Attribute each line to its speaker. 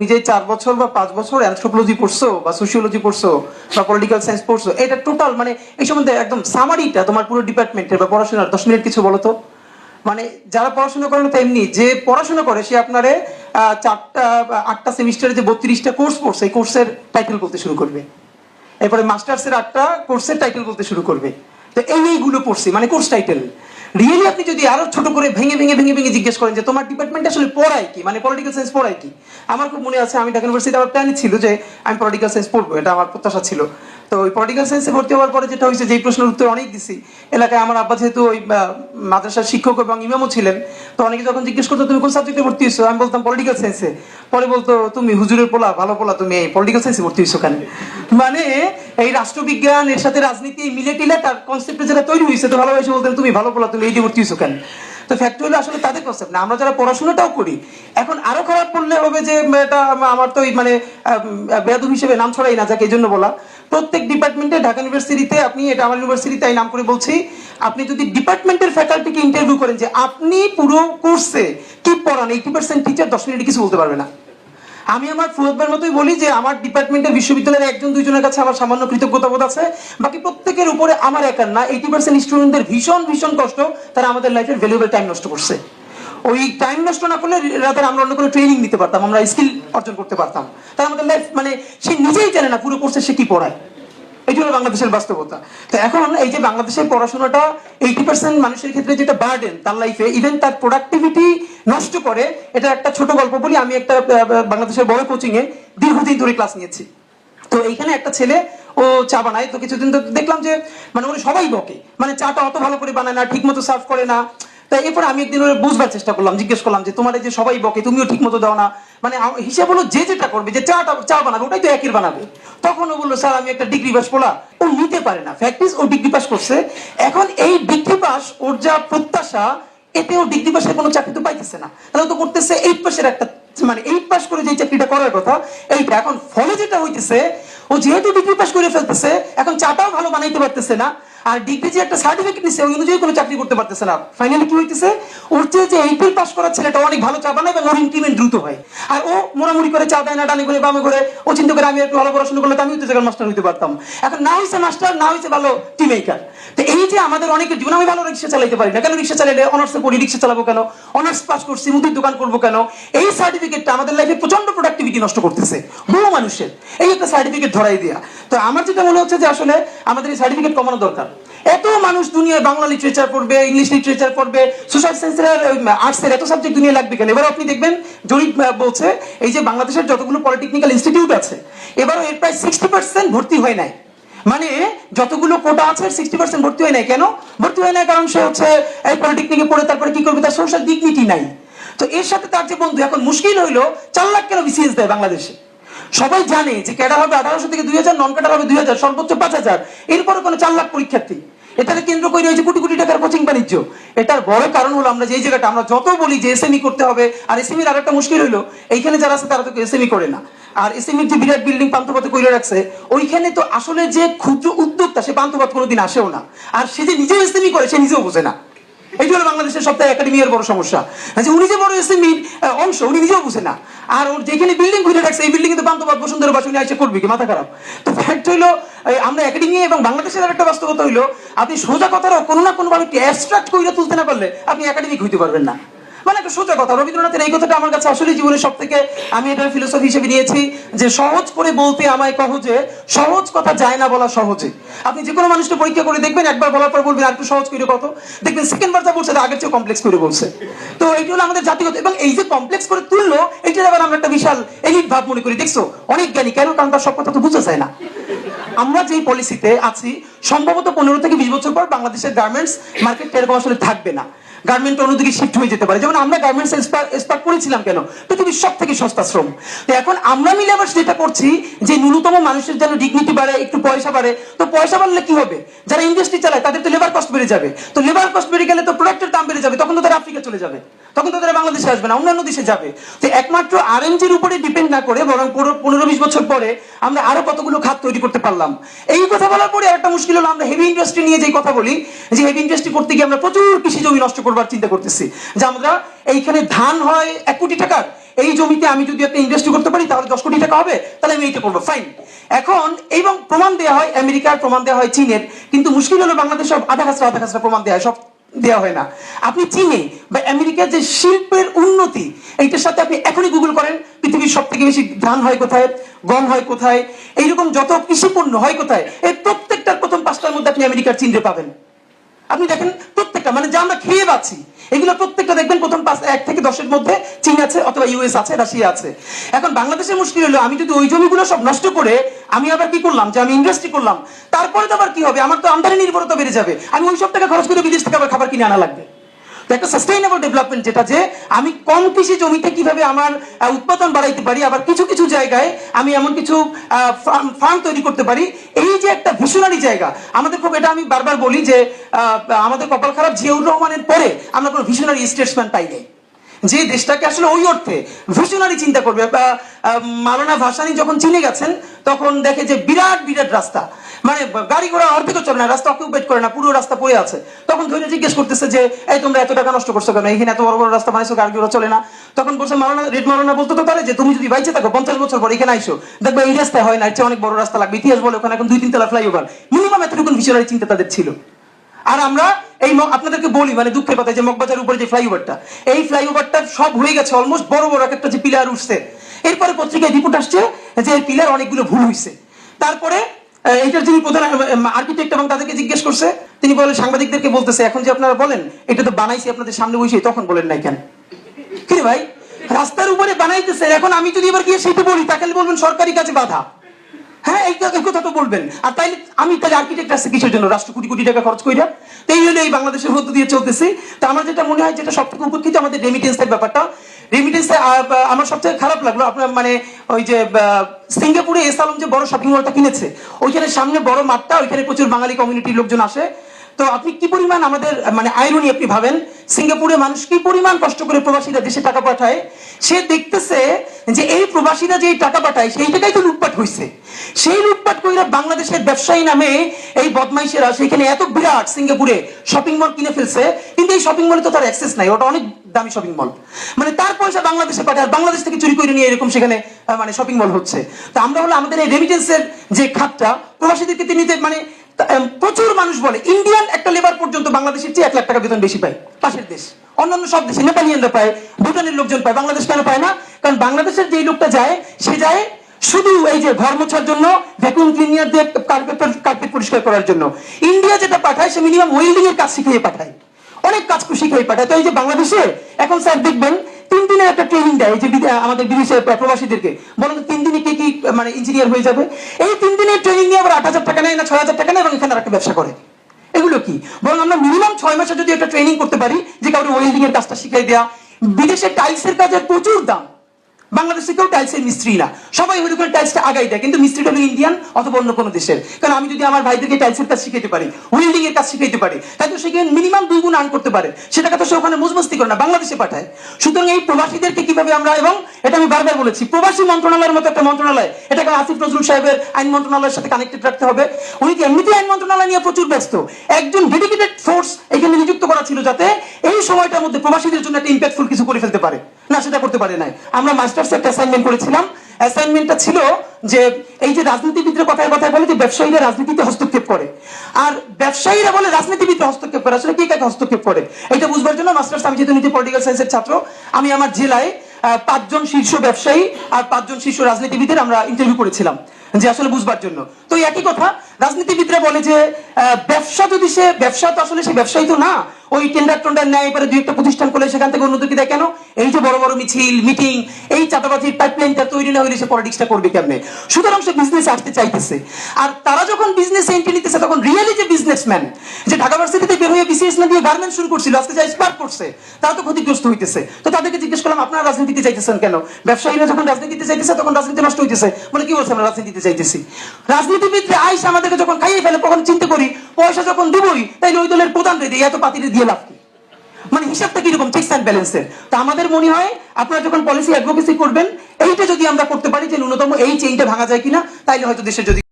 Speaker 1: তুমি যে চার বছর বা পাঁচ বছর অ্যান্থ্রোপোলজি পড়ছো বা সোশিওলজি পড়ছো বা পলিটিক্যাল সায়েন্স পড়ছো, এটা টোটাল মানে এই সম্বন্ধে একদম সামারিটা তোমার পুরো ডিপার্টমেন্টের বা পড়াশোনার, দশ মিনিট কিছু বলো তো? মানে যারা পড়াশোনা করে না এমনি যে পড়াশোনা করে সে আপনারে চারটা আটটা সেমিস্টারে যে বত্রিশটা কোর্স পড়ছে, এই কোর্সের টাইটেল বলতে শুরু করবে। এরপরে মাস্টার্সের আটটা কোর্সের টাইটেল বলতে শুরু করবে। তো এই এইগুলো পড়ছি মানে কোর্স টাইটেল রিয়েলি আপনি যদি আরও ছোট করে ভেঙে ভেঙে ভেঙে ভেঙে জিজ্ঞেস করেন যে তোমার ডিপার্টমেন্ট আসলে পড়ায় কি? মানে পলিটিক্যাল সায়েন্স পড়ায় কি? আমার খুব মনে আছে, আমি ঢাকা ইউনিভার্সিটি আমার প্ল্যান ছিল যে আমি পলিটিক্যাল সায়েন্স পড়ব, এটা আমার প্রত্যাশা ছিল। তো ওই পলিটিক্যাল সায়েন্সে ভর্তি হওয়ার পরে যেটা হয়েছে, যেই প্রশ্নের উত্তর অনেক দিছি। এলাকায় আমার আব্বা যেহেতু ওই মাদ্রাসার শিক্ষক এবং ইমামও ছিলেন, তো অনেকে যখন জিজ্ঞেস করতো, তুমি কোন সাবজেক্টে ভর্তি হয়েছো? আমি বলতাম পলিটিক্যাল সায়েন্সে পরে বলতো, তুমি হুজুরের পোলা, ভালো পোলা, তুমি এই পলিটিক্যাল সায়েন্সে ভর্তি হয়েছো কেন? মানে এই রাষ্ট্রবিজ্ঞান, এর সাথে রাজনীতি মিলে টিলে তার কনসেপ্টে যেটা তৈরি হয়েছে, তো ভালোবাসে বলতেন, তুমি ভালো পোলা, তুমি এই ভর্তি হয়েছো কেন? তো ফ্যাক্ট হলো আসলে তাদের কনসেপ্ট না। আমরা যারা পড়াশোনাটাও করি, এখন আরও খারাপ করলে হবে যে, এটা আমার তো মানে বেদু হিসেবে নাম ছড়াই না, যাকে এই জন্য বলা। প্রত্যেক ডিপার্টমেন্টে ঢাকা ইউনিভার্সিটিতে, আপনি এটা আমার ইউনিভার্সিটিতে এই নাম করে বলছি, আপনি যদি ডিপার্টমেন্টের ফ্যাকাল্টিকে ইন্টারভিউ করেন যে আপনি পুরো কোর্সে কি পড়ান এইটি পার্সেন্ট টিচার দশ মিনিটে কিছু বলতে পারবে না। আমি আমার ফুরতবার মতোই বলি যে আমার ডিপার্টমেন্টের বিশ্ববিদ্যালয়ের একজন, দুইজনের কাছে আমার সামান্য কৃতজ্ঞতা বোধ আছে। বাকি প্রত্যেকের উপরে আমার একার না এইটি পার্সেন্ট স্টুডেন্টদের ভীষণ ভীষণ কষ্ট তারা আমাদের লাইফের ভ্যালুয়েবল টাইম নষ্ট করছে। ওই টাইম নষ্ট না করলে রাতের আমরা অন্য কোনো ট্রেনিং নিতে পারতাম, আমরা স্কিল অর্জন করতে পারতাম। তারা আমাদের লাইফ মানে সে নিজেই জানে না পুরো কোর্সে সে কি পড়ায়। এই জন্য বাংলাদেশের বাস্তবতা। তো এখন এই যে বাংলাদেশের পড়াশোনাটা এইটি পার্সেন্ট মানুষের ক্ষেত্রে যেটা বার্ডেন তার লাইফে ইভেন তার প্রোডাক্টিভিটি নষ্ট করে, এটা একটা ছোট গল্প বলি, আমি একটা বাংলাদেশের বড় কোচিং এ দীর্ঘদিন ধরে ক্লাস নিয়েছি। তো এইখানে একটা ছেলে, ও চা বানায়, তো কিছুদিন তো দেখলাম যে মানে ওরা সবাই বকে। মানে চাটা অত ভালো করে বানায় না ঠিক মতো সার্ভ করে না। তাই এরপর আমি একদিন বুঝবার চেষ্টা করলাম, জিজ্ঞেস করলাম যে, তোমার যে সবাই বকে, তুমিও ঠিক মতো দাও না। মানে হিসাব হলো যে যেটা করবে, যে চাটা চা বানাবে, ওটাই তো একই বানাবে। তখন ও বলল, স্যার, আমি একটা ডিগ্রি পাস পড়া ও নিতে পারে না। ফ্যাক্ট ইজ ও ডিগ্রি পাস করছে। এখন এই ডিগ্রি পাস, ওর যা প্রত্যাশা এতে ও ডিগ্রি পাসের কোনো চাকরি তো পাইতেছে না। তাহলে তো করতেছে এইট পাসের একটা মানে এইট পাস করে যে চাকরিটা করার কথা, এইটা এখন ফলে যেটা হইতেছে ও যেহেতু ডিগ্রি পাস করে ফেলতেছে, এখন চাটাও ভালো বানাইতে পারতেছে না, আর ডিগ্রি যে একটা সার্টিফিকেট নিচ্ছে ওই অনুযায়ী কোনো চাকরি করতে পারতেছে না। ফাইনালি কি হইতেছে? ওর চেয়ে যে এইপিল পাস করা ছেলেটা অনেক ভালো চা বানায় এবং ওর ইনক্রিমেন্ট দ্রুত হয়। আর ও মোড়ামুড়ি করে চা দেয় না ডানে করে, বামে করে, ও চিন্তা করে আমি একটু ভালো পড়াশোনা করলে আমি তো জায়গার মাস্টার হইতে পারতাম। এখন না হয়েছে মাস্টার না হয়েছে ভালো টিম মেকার তো এই যে আমাদের অনেকের জীবন, আমি ভালো রিক্সা চালাইতে পারি না। কেন রিক্সা চালাইলে অনার্সে পড়ি, রিক্সা চালাবো কেন? অনার্স পাস করছি, মুদির দোকান করব কেন? এই সার্টিফিকেটটা আমাদের লাইফে প্রচণ্ড প্রোডাক্টিভিটি নষ্ট করতেছে। বহু মানুষের। এই একটা সার্টিফিকেট ধরাই দেয়া। তো আমার যেটা মনে হচ্ছে যে আসলে আমাদের এই সার্টিফিকেট কমানো দরকার। এত মানুষ দুনিয়ায় বাংলা লিটারেচার পড়বে ইংলিশ লিটারেচার পড়বে সোশ্যাল সায়েন্সের আর্টসের এত সাবজেক্ট দুনিয়া লাগবে কেন? এবার আপনি দেখবেন জরিপ বলছে, এই যে বাংলাদেশের যতগুলো পলিটেকনিক্যাল ইনস্টিটিউট আছে এবারও এর প্রায় সিক্সটি পার্সেন্ট ভর্তি হয় নাই। মানে যতগুলো কোটা আছে সিক্সটি পার্সেন্ট ভর্তি হয় নাই। কেন? ভর্তি হয় নাই কারণ সে হচ্ছে এই পলিটেকনিকে পড়ে, তারপরে কি করবে? তার সোশ্যাল ডিগনিটি নাই। তো এর সাথে তার যে বন্ধু, এখন মুশকিল হইল, চার লাখ কেন বিসিএস দেয় বাংলাদেশে? সবাই জানে যে ক্যাডার হবে আঠারোশো থেকে দুই হাজার নন ক্যাডার হবে দুই হাজার, সর্বোচ্চ পাঁচ হাজার। এরপরে কোনো চার লাখ পরীক্ষার্থী। এটাকে কেন্দ্র করে রয়েছে কোটি কোটি টাকার কোচিং বাণিজ্য। এটার বড় কারণ হলো আমরা যে জায়গাটা, আমরা যত বলি যে এসএমই করতে হবে, আর এসএমইর আর একটা মুশকিল হলো, এইখানে যারা আছে তারা তো এসএমই করে না। আর এসএমইর যে বিরাট বিল্ডিং পান্থপথে করে রাখছে, ওইখানে তো আসলে যে ক্ষুদ্র উদ্যোক্তা, সে পান্থপথ কোনোদিন আসেও না। আর সে যে নিজে এসএমই করে, সে নিজেও বোঝে না। এই হলো বাংলাদেশের সপ্তাহে বড় সমস্যা। যে উনি যে বড় অংশ, উনি নিজেও বুঝে না। আর ওর যেখানে বিল্ডিং ঘুরে রাখছে, এই বিল্ডিং কিন্তু পান্তবাদ বসুন্ধরা বাস, উনি আসে করবে কি? মাথা খারাপ। তো ফ্যাক্ট হইল আমরা একাডেমি এবং বাংলাদেশের একটা বাস্তবতা হইল, আপনি সোজা কথাটা কোনো না কোনো ভাবে অ্যাবস্ট্রাক্ট তুলতে না পারলে আপনি একাডেমিক হইতে পারবেন না। মানে একটা সোজা কথা। রবীন্দ্রনাথের এই কথাটা আমার কাছে আসলে জীবনের সব থেকে আমি এটা ফিলোসফি হিসেবে নিয়েছি যে সহজ করে বলতে আমায় কহ যে সহজ কথা যায় না বলা সহজে। আপনি যে কোনো মানুষকে পরীক্ষা করে দেখবেন, একবার বলার পর বলবেন, আর একটু সহজ করে কত? দেখবেন সেকেন্ড বার যা বলছে আগের চেয়ে কমপ্লেক্স করে বলছে। তো এইটা হলো আমাদের জাতিগত এবং এই যে কমপ্লেক্স করে তুললো, এইটার আবার আমরা একটা বিশাল এলিট ভাব মনে করি। দেখছ? অনেক জ্ঞানী। কেন? কারণ তার সব কথা তো বুঝা যায় না। আমরা যেই পলিসিতে আছি, সম্ভবত পনেরো থেকে বিশ বছর পর বাংলাদেশের গার্মেন্টস মার্কেট এরকম আসলে থাকবে না। গার্মেন্ট অন্যদিকে শিফট হয়ে যেতে পারে। যেমন আমরা গার্মেন্টস এক্সপার্ট করেছিলাম কেন? পৃথিবীর সব থেকে সস্তা শ্রম। তো এখন আমরা মিলে আবার যেটা করছি, যে ন্যূনতম মানুষের যেন ডিগনিটি বাড়ে, একটু পয়সা বাড়ে, তো পয়সা বাড়লে কি হবে? যারা ইন্ডাস্ট্রি চালায়, তাদের তো লেবার কস্ট বেড়ে যাবে। তো লেবার কস্ট বেড়ে গেলে তো প্রোডাক্টের দাম বেড়ে যাবে, তখন তো তারা আফ্রিকা চলে যাবে। তখন তো তারা বাংলাদেশে আসবে না, অন্যান্য দেশে যাবে। তো একমাত্র আরএমজির উপরে ডিপেন্ড না করে, বরং পনেরো বিশ বছর পরে আমরা আরও কতগুলো খাত তৈরি করতে পারলাম। এই কথা বলার পরে একটা মুশকিল হলো, আমরা হেভি ইন্ডাস্ট্রি নিয়ে যে কথা বলি, যে হেভি ইন্ডাস্ট্রি করতে গিয়ে আমরা প্রচুর কৃষি জমি নষ্ট করবার চিন্তা করতেছি। যে আমরা এইখানে ধান হয় এক কোটি টাকার, এই জমিতে আমি যদি একটা ইনভেস্ট করতে পারি, তাহলে দশ কোটি টাকা হবে, তাহলে আমি এইটা করব ফাইন এখন এবং প্রমাণ দেওয়া হয় আমেরিকার, প্রমাণ দেওয়া হয় চীনের, কিন্তু মুশকিল হলো বাংলাদেশ সব আধা খাসরা আধা খাসরা প্রমাণ দেওয়া হয়, সব দেওয়া হয় না। আপনি চীনে বা আমেরিকার যে শিল্পের উন্নতি, এইটার সাথে আপনি এখনই গুগল করেন, পৃথিবীর সব থেকে বেশি ধান হয় কোথায়, গম হয় কোথায়, এইরকম যত কৃষি পণ্য হয় কোথায়, এই প্রত্যেকটার প্রথম পাঁচটার মধ্যে আপনি আমেরিকার চিনতে পাবেন। আপনি দেখেন প্রত্যেকটা মানে যা আমরা খেয়ে পাচ্ছি এগুলো প্রত্যেকটা দেখবেন প্রথম পাঁচ, এক থেকে দশের মধ্যে চীন আছে অথবা ইউএস আছে, রাশিয়া আছে। এখন বাংলাদেশের মুশকিল হলো, আমি যদি ওই জমিগুলো সব নষ্ট করে, আমি আবার কি করলাম? যে আমি ইন্ডাস্ট্রি করলাম। তারপরে তো আবার কি হবে? আমার তো আমদানি নির্ভরতা বেড়ে যাবে। আমি ওই সব টাকা খরচ করে বিদেশ থেকে আবার খাবার কিনে আনা লাগবে। একটা সাস্টেইনেবল ডেভেলপমেন্ট যেটা যে, আমি কম কৃষি জমিতে কীভাবে আমার উৎপাদন বাড়াইতে পারি, আবার কিছু কিছু জায়গায় আমি এমন কিছু ফার্ম তৈরি করতে পারি, এই যে ভিশনারি জায়গা। আমাদের এটা আমি বারবার বলি যে আমাদের কপাল খারাপ, জিয়াউর রহমানের পরে আমরা কোনো ভিশনারি স্টেটসম্যান পাই নাই যে দেশটাকে আসলে ওই অর্থে ভিশনারি চিন্তা করবে বা আহ, মাওলানা ভাসানি যখন চিনে গেছেন তখন দেখে যে বিরাট বিরাট রাস্তা। মানে গাড়ি ঘোড়া অর্ধেক চলে না রাস্তা অকুপেট করে না পুরো রাস্তা পড়ে আছে। তখন ধরে জিজ্ঞেস করতেছে যে এই তোমরা এত টাকা নষ্ট করছ কেন? এখানে এত বড় বড় রাস্তা বানাইছো গাড়ি ঘোড়া চলে না? তখন বলছে মাওলানা রেড মাওলানা বলতো তো তাহলে যে তুমি যদি বাইচে থাকো পঞ্চাশ বছর পর এখানে আইসো দেখবে এই রাস্তায় হয় না এর অনেক বড় রাস্তা লাগবে। ইতিহাস বলে ওখানে এখন দুই তিন ফ্লাইওভার মিনিমাম এতটুকু ভিশনারি চিন্তা তাদের ছিল। আর আমরা এই আপনাদেরকে বলি মানে দুঃখের কথা যে মগবাজার উপরে যে ফ্লাইওভারটা এই ফ্লাইওভারটা সব হয়ে গেছে অলমোস্ট বড় বড় একটা যে পিলার উঠছে। এরপরে পত্রিকায় রিপোর্ট আসছে যে এই পিলার অনেকগুলো ভুল হয়েছে তারপরে আহ, এইটার যিনি প্রধান আর্কিটেক্ট এবং তাদেরকে জিজ্ঞেস করছে তিনি বলেন সাংবাদিকদেরকে বলতেছে এখন যে আপনারা বলেন এটা তো বানাইছি আপনাদের সামনে বসে তখন বলেন নাই কেন? কি ভাই রাস্তার উপরে বানাইতেছে এখন আমি যদি এবার গিয়ে সেটা বলি তাকে বলবেন সরকারি কাজে বাধা। হ্যাঁ এই কথা তো বলবেন। আর তাইলে আমি তাহলে আর্কিটেক্ট আসছে কিসের জন্য? রাষ্ট্র কোটি কোটি টাকা খরচ করি তো এই হলো এই বাংলাদেশের মধ্য দিয়ে চলতেছি। তো আমার যেটা মনে হয়, যেটা সব থেকে উপকৃত আমাদের রেমিটেন্সের ব্যাপারটা। রেমিটেন্সে আমার সবচেয়ে খারাপ লাগল আপনার মানে ওই যে সিঙ্গাপুরে এস আলম যে বড় শপিং মলটা কিনেছে, ওইখানে সামনে বড় মাঠটা, ওইখানে প্রচুর বাঙালি কমিউনিটির লোকজন আসে। তো আপনি কি পরিমাণ আমাদের মানে আইরনি আপনি ভাবেন? সিঙ্গাপুরে মানুষ কি পরিমাণ কষ্ট করে প্রবাসীরা দেশে টাকা পাঠায়? সে দেখতেছে যে এই প্রবাসীরা যে টাকা পাঠায়, সেই টাকাই তো লুটপাট হয়েছে সেই লুটপাট কইরা বাংলাদেশের ব্যবসায়ী নামে এই বদমাইশেরা সেখানে এত বিরাট সিঙ্গাপুরে শপিং মল কিনে ফেলছে, কিন্তু এই শপিং মলে তো তার অ্যাক্সেস নাই, ওটা অনেক দামি শপিং মল মানে তার পয়সা বাংলাদেশে পাঠায়, আর বাংলাদেশ থেকে চুরি করে নিয়ে এরকম সেখানে মানে শপিং মল হচ্ছে। তো আমরা হলো আমাদের এই রেমিটেন্সের যে খাতটা, প্রবাসীদেরকে তিনি মানে প্রচুর মানুষ বলে, ইন্ডিয়ান একটা লেবার পর্যন্ত বাংলাদেশের চেয়ে এক লাখ টাকা বেতন বেশি পায়, পাশের দেশ। অন্যান্য সব দেশে নেপালিয়ানরা পায়, ভুটানের লোকজন পায়, বাংলাদেশ কেন পায় না? কারণ বাংলাদেশের যেই লোকটা যায়, সে যায় শুধু এই যে ঘর মোছার জন্য ভ্যাকুয়াম ক্লিনিয়ার দিয়ে কার্পেট কার্পেট পরিষ্কার করার জন্য। ইন্ডিয়া যেটা পাঠায়, সে মিনিমাম ওয়েল্ডিং এর কাজ শিখিয়ে পাঠায়। অনেক কাজ শিখিয়ে পাঠায়। তো এই যে বাংলাদেশে, এখন স্যার দেখবেন, তিন দিনের একটা দেয় যে আমাদের বিদেশে প্রবাসীদেরকে, বলেন তিন দিনে কে কি মানে ইঞ্জিনিয়ার হয়ে যাবে? এই তিন দিনের ট্রেনিং নিয়ে আবার আট হাজার টাকা নেয় না, ছয় হাজার টাকা নেয়, এবং এখানে একটা ব্যবসা করে। এগুলো কি? বরং আমরা মিনিমাম ছয় মাসে যদি একটা ট্রেনিং করতে পারি, যে কাউকে ওয়েল্ডিং এর কাজটা শিখিয়ে দেওয়া বিদেশে টাইলসের কাজের প্রচুর দাম। বাংলাদেশে কেউ টাইলসের মিস্ত্রি না। সবাই হয়তো করে টাইলসটা আগাই দেয়, কিন্তু মিস্ত্রিটা হলো ইন্ডিয়ান অথবা অন্য কোনো দেশের। কারণ আমি যদি আমার ভাইদেরকে টাইলসের কাজ শিখাইতে পারি ওয়েল্ডিং এর কাজ শিখাইতে পারি, তাই তো সেখানে মিনিমাম দুই গুণ আর্ন করতে পারে? সেটাকে তো সে ওখানে মজমস্তি করে না, বাংলাদেশে পাঠায়। সুতরাং এই প্রবাসীদেরকে কীভাবে আমরা, এবং এটা আমি বারবার বলেছি, প্রবাসী মন্ত্রণালয়ের মতো একটা মন্ত্রণালয়, এটাকে আসিফ নজরুল সাহেবের আইন মন্ত্রণালয়ের সাথে কানেক্টেড রাখতে হবে। উনি কি এমনিতেই আইন মন্ত্রণালয় নিয়ে প্রচুর ব্যস্ত? একজন ডেডিকেটেড ফোর্স এখানে নিযুক্ত করা ছিল যাতে এই সময়টার মধ্যে প্রবাসীদের জন্য একটা ইম্প্যাক্টফুল কিছু করে ফেলতে পারে। না, সেটা করতে পারে নাই। আমরা মাস্টার্স একটা অ্যাসাইনমেন্ট করেছিলাম। অ্যাসাইনমেন্টটা ছিল যে এই যে রাজনীতিবিদরা কথায় কথায় বলে যে ব্যবসায়ীরা রাজনীতিতে হস্তক্ষেপ করে। আর ব্যবসায়ীরা বলে রাজনীতিবিদরা হস্তক্ষেপ করে। আসলে কে কাকে হস্তক্ষেপ করে? এটা বুঝবার জন্য মাস্টার্স আমি যেহেতু নিজে পলিটিক্যাল সায়েন্সের ছাত্র, আমি আমার জেলায় পাঁচজন শীর্ষ ব্যবসায়ী আর পাঁচজন শীর্ষ রাজনীতিবিদের আমরা ইন্টারভিউ করেছিলাম। যে আসলে বুঝবার জন্য। তো একই কথা রাজনীতিবিদরা বলে যে ব্যবসা যদি সে, ব্যবসা তো আসলে সে ব্যবসায়ী তো না, ওই টেন্ডার টেন্ডার নেয়, এবারে দুই একটা প্রতিষ্ঠান করলে সেখান থেকে অন্যদিকে দেয় কেন? এই যে বড় বড় মিছিল মিটিং এই চাঁদাবাজির পাইপলাইনটা তৈরি না হলে সে পলিটিক্সটা করবে কেমনে? সুতরাং সে বিজনেস আসতে চাইতেছে। আর তারা যখন বিজনেস এন্ট্রি নিতেছে, তখন রিয়েলি যে বিজনেসম্যান যে ঢাকা ভার্সিটিতে বের হয়ে বিসিএস না দিয়ে গার্মেন্ট শুরু করছিল, আজকে যা স্পার্ক করছে, তারা তো ক্ষতিগ্রস্ত হইতেছে। তো তাদেরকে জিজ্ঞেস করলাম, আপনারা রাজনীতিতে চাইতেছেন কেন? ব্যবসায়ীরা যখন রাজনীতিতে চাইতেছে তখন রাজনীতি নষ্ট হইতেছে। বলে, কি বলছে আমরা রাজনীতিতে চাইতেছি রাজনীতিবিদরা আইসা আমাদেরকে যখন খাইয়ে ফেলে, তখন চিন্তা করি, পয়সা যখন দিবই তাই ওই দলের প্রধান দিয়ে এত পাতিলে দিয়ে লাভ মানে হিসাবটা কীরকম? চেক অ্যান্ড ব্যালেন্সের তো আমাদের মনে হয়, আপনারা যখন পলিসি অ্যাডভোকেসি করবেন, এইটা যদি আমরা করতে পারি যে ন্যূনতম এই চেইনটা ভাঙা যায় কিনা, তাইলে হয়তো দেশের যদি